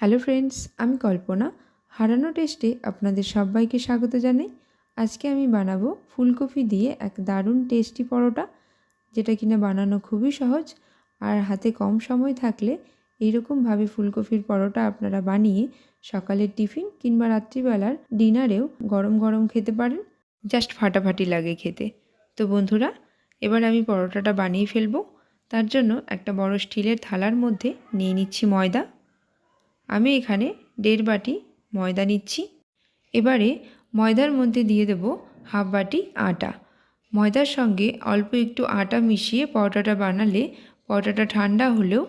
Hello friends, আমি কল্পনা। হারানো টেস্টে আপনাদের সবাইকে স্বাগত জানাই। আজকে আমি বানাবো ফুলকপি দিয়ে এক দারুণ টেস্টি পরোটা, যেটা কিনা বানানো খুবই সহজ আর হাতে কম সময় থাকলে এইরকমভাবে ফুলকপির পরোটা আপনারা বানিয়ে সকালের টিফিন কিংবা রাত্রিবেলার ডিনারেও গরম গরম খেতে পারেন। জাস্ট ফাটাফাটি লাগে খেতে। তো বন্ধুরা, এবার আমি পরোটাটা বানিয়ে ফেলব। তার জন্য একটা বড় স্টিলের থালার মধ্যে নিয়ে নিচ্ছি ময়দা। আমি এখানে দেড় বাটি ময়দা নিচ্ছি। এবারে ময়দার মধ্যে দিয়ে দেব হাফ বাটি আটা। ময়দার সঙ্গে অল্প একটু আটা মিশিয়ে পরোটাটা বানালে পরোটাটা ঠান্ডা হলেও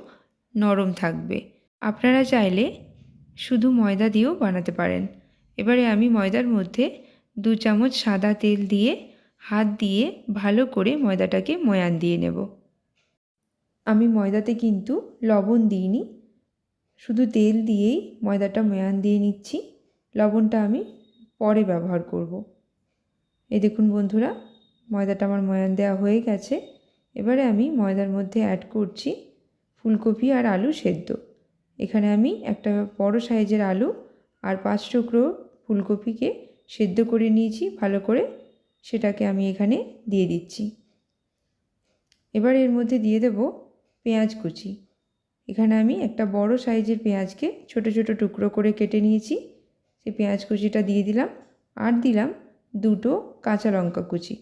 নরম থাকবে। আপনারা চাইলে শুধু ময়দা দিয়েও বানাতে পারেন। এবারে আমি ময়দার মধ্যে দু চামচ সাদা তেল দিয়ে হাত দিয়ে ভালো করে ময়দাটাকে ময়ান দিয়ে নেব। আমি ময়দাতে কিন্তু লবণ দিইনি। শুধু তেল দিয়েই ময়দাটা ময়ান দিয়ে নিচ্ছি। লবণটা আমি পরে ব্যবহার করব। এই দেখুন বন্ধুরা, ময়দাটা আমার ময়ান দেওয়া হয়ে গেছে। এবারে আমি ময়দার মধ্যে অ্যাড করছি ফুলকপি আর আলু সেদ্ধ। এখানে আমি একটা বড় সাইজের আলু আর পাঁচ টুকরো ফুলকপিকে সেদ্ধ করে নিয়েছি, ভালো করে সেটাকে আমি এখানে দিয়ে দিচ্ছি। এবার এর মধ্যে দিয়ে দেব পেঁয়াজ কুচি। এখানে আমি একটা বড় সাইজের পেঁয়াজকে ছোট ছোট টুকরো করে কেটে নিয়েছি। সেই পেঁয়াজ কুচিটা দিয়ে দিলাম আর দিলাম দুটো কাঁচা লঙ্কা কুচি।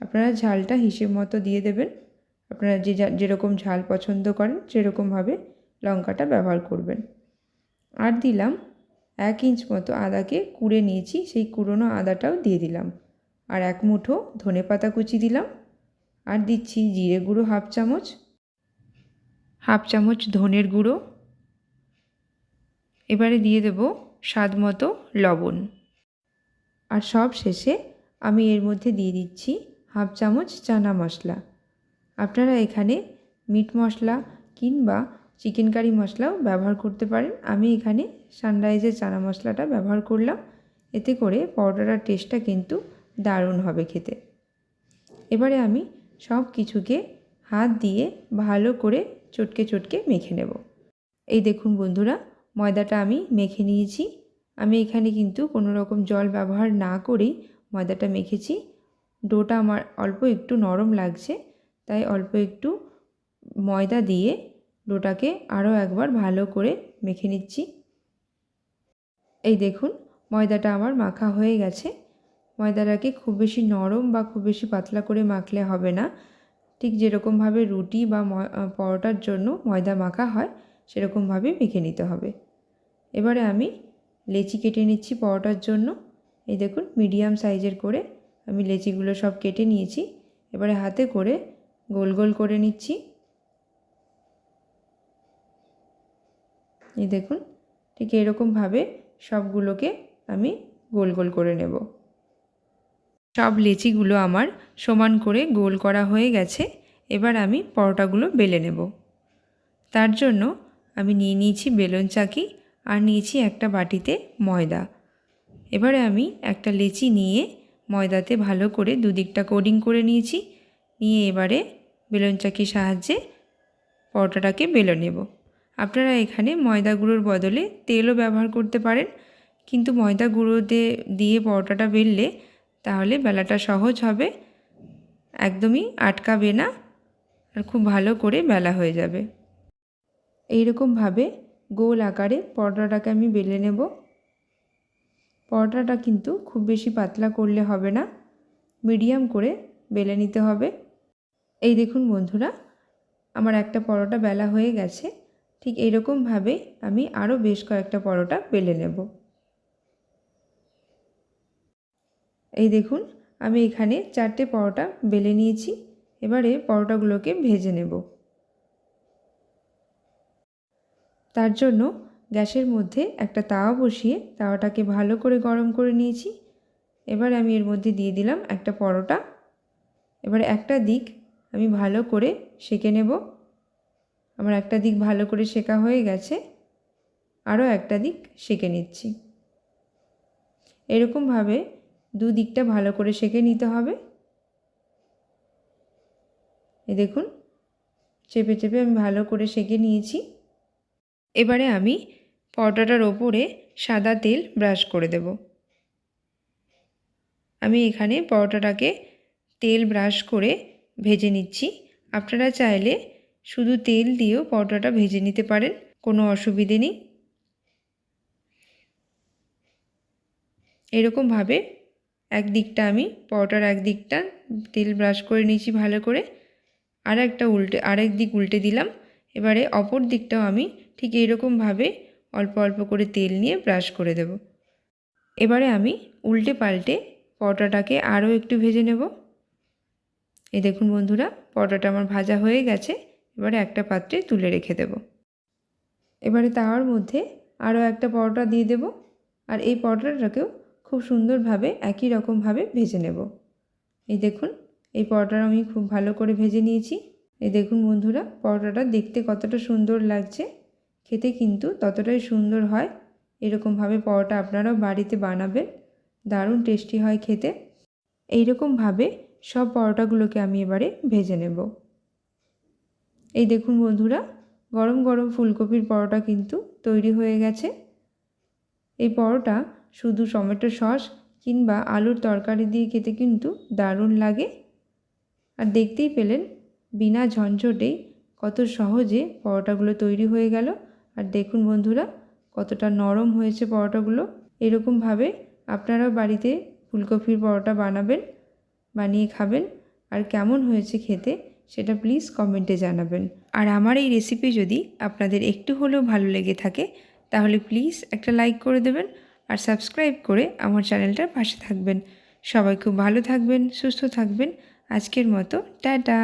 আপনারা ঝালটা হিসেব মতো দিয়ে দেবেন। আপনারা যে যেরকম ঝাল পছন্দ করেন, সেরকমভাবে লঙ্কাটা ব্যবহার করবেন। আর দিলাম এক ইঞ্চ মতো আদাকে কুড়ে নিয়েছি, সেই কুড়োনো আদাটাও দিয়ে দিলাম। আর এক মুঠো ধনে পাতা কুচি দিলাম। আর দিচ্ছি জিরে গুঁড়ো হাফ চামচ। হাফ চামচ ধনের গুঁড়ো। এবারে দিয়ে দেব স্বাদ মতো লবণ। আর সব শেষে আমি এর মধ্যে দিয়ে দিচ্ছি হাফ চামচ চানা মশলা। আপনারা এখানে মিট মশলা কিংবা চিকেন কারি মশলাও ব্যবহার করতে পারেন। আমি এখানে সানরাইজের চানা মশলাটা ব্যবহার করলাম। এতে করে পরোটাটার টেস্টটা কিন্তু দারুণ হবে খেতে। এবারে আমি সব কিছুকে হাত দিয়ে ভালো করে চটকে চটকে মেখে নেব। এই দেখুন বন্ধুরা, ময়দাটা আমি মেখে নিয়েছি। আমি এখানে কিন্তু কোনো রকম জল ব্যবহার না করেই ময়দাটা মেখেছি। ডোটা আমার অল্প একটু নরম লাগছে, তাই অল্প একটু ময়দা দিয়ে ডোটাকে আরও একবার ভালো করে মেখে নিচ্ছি। এই দেখুন, ময়দাটা আমার মাখা হয়ে গেছে। ময়দাটাকে খুব বেশি নরম বা খুব বেশি পাতলা করে মাখলে হবে না। ঠিক যেরকমভাবে রুটি বা পরোটার জন্য ময়দা মাখা হয়, সেরকমভাবে মেখে নিতে হবে। এবারে আমি লেচি কেটে নিচ্ছি পরোটার জন্য। এই দেখুন, মিডিয়াম সাইজের করে আমি লেচিগুলো সব কেটে নিয়েছি। এবারে হাতে করে গোল গোল করে নিচ্ছি। এই দেখুন, ঠিক এরকমভাবে সবগুলোকে আমি গোল গোল করে নেব। সব লেচিগুলো আমার সমান করে গোল করা হয়ে গেছে, এবার আমি পরোটাগুলো বেলে নেব। তার জন্য আমি নিয়ে নিয়েছি বেলুন চাকি আর নিয়েছি একটা বাটিতে ময়দা। এবারে আমি একটা লেচি নিয়ে ময়দাতে ভালো করে দুদিকটা কোডিং করে নিয়েছি, নিয়ে এবারে বেলুন চাকির সাহায্যে পরোটাটাকে বেলে নেব। আপনারা এখানে ময়দা গুঁড়োর বদলে তেলও ব্যবহার করতে পারেন, কিন্তু ময়দা গুঁড়ো দিয়ে পরোটাটা বেললে তাহলে বেলাটা সহজ হবে। একদমই আটকাবে না। আর খুব ভালো করে বেলা হয়ে যাবে। এই এইরকমভাবে গোল আকারে পরোটাটাকে আমি বেলে নেব। পরোটাটা কিন্তু খুব বেশি পাতলা করলে হবে না। মিডিয়াম করে বেলে নিতে হবে। এই দেখুন বন্ধুরা, আমার একটা পরোটা বেলা হয়ে গেছে। ঠিক এরকমভাবে আমি আরও বেশ কয়েকটা পরোটা বেলে নেব। এই দেখুন, আমি এখানে চারটে পরোটা বেলে নিয়েছি। এবারে পরোটাগুলোকে ভেজে নেব। তার জন্য গ্যাসের মধ্যে একটা তাওয়া বসিয়ে তাওয়াটাকে ভালো করে গরম করে নিয়েছি। এবার আমি এর মধ্যে দিয়ে দিলাম একটা পরোটা। এবার একটা দিক আমি ভালো করে সেঁকে নেব। আমার একটা দিক ভালো করে শেখা হয়ে গেছে। আরও একটা দিক সেঁকে নিচ্ছি। এরকমভাবে দু দিকটা ভালো করে সেঁকে নিতে হবে। এ দেখুন, চেপে চেপে আমি ভালো করে সেঁকে নিয়েছি। এবারে আমি পরোটাটার ওপরে সাদা তেল ব্রাশ করে দেব। আমি এখানে পরোটাটাকে তেল ব্রাশ করে ভেজে নিচ্ছি। আপনারা চাইলে শুধু তেল দিয়েও পরোটাটা ভেজে নিতে পারেন, কোনো অসুবিধে নেই। এরকমভাবে এক দিকটা আমি, পরোটার এক দিকটা, তেল ব্রাশ করে নিয়েছি ভালো করে। আর একটা উল্টে, আরেক দিক উল্টে দিলাম। এবারে অপর দিকটাও আমি ঠিক এইরকমভাবে অল্প অল্প করে তেল নিয়ে ব্রাশ করে দেব। এবারে আমি উল্টে পাল্টে পরোটাটাকে আরও একটু ভেজে নেব। এই দেখুন বন্ধুরা, পরোটাটা আমার ভাজা হয়ে গেছে। এবারে একটা পাত্রে তুলে রেখে দেব। এবারে তাওয়ার মধ্যে আরও একটা পরোটা দিয়ে দেব। আর এই পরোটাটাকেও খুব সুন্দরভাবে একই রকমভাবে ভেজে নেব। এই দেখুন, এই পরোটাটা আমি খুব ভালো করে ভেজে নিয়েছি। এই দেখুন বন্ধুরা, পরোটাটা দেখতে কতটা সুন্দর লাগছে। খেতে কিন্তু ততটাই সুন্দর হয়। এরকমভাবে পরোটা আপনারাও বাড়িতে বানাবেন। দারুণ টেস্টি হয় খেতে। এইরকমভাবে সব পরোটাগুলোকে আমি এবারে ভেজে নেব। এই দেখুন বন্ধুরা, গরম গরম ফুলকপির পরোটা কিন্তু তৈরি হয়ে গেছে। এই পরোটা শুধু টমেটো সস কিংবা আলুর তরকারি দিয়ে খেতে কিন্তু দারুণ লাগে। আর দেখতেই পেলেন, বিনা ঝঞ্ঝটেই কত সহজে পরোটাগুলো তৈরি হয়ে গেল। আর দেখুন বন্ধুরা, কতটা নরম হয়েছে পরোটাগুলো। এরকমভাবে আপনারাও বাড়িতে ফুলকপির পরোটা বানাবেন, বানিয়ে খাবেন। আর কেমন হয়েছে খেতে সেটা প্লিজ কমেন্টে জানাবেন। আর আমার এই রেসিপি যদি আপনাদের একটু হলেও ভালো লেগে থাকে, তাহলে প্লিজ একটা লাইক করে দেবেন। আর সাবস্ক্রাইব করে আমার চ্যানেলটার পাশে থাকবেন। সবাই খুব ভালো থাকবেন, সুস্থ থাকবেন। আজকের মতো, টাটা।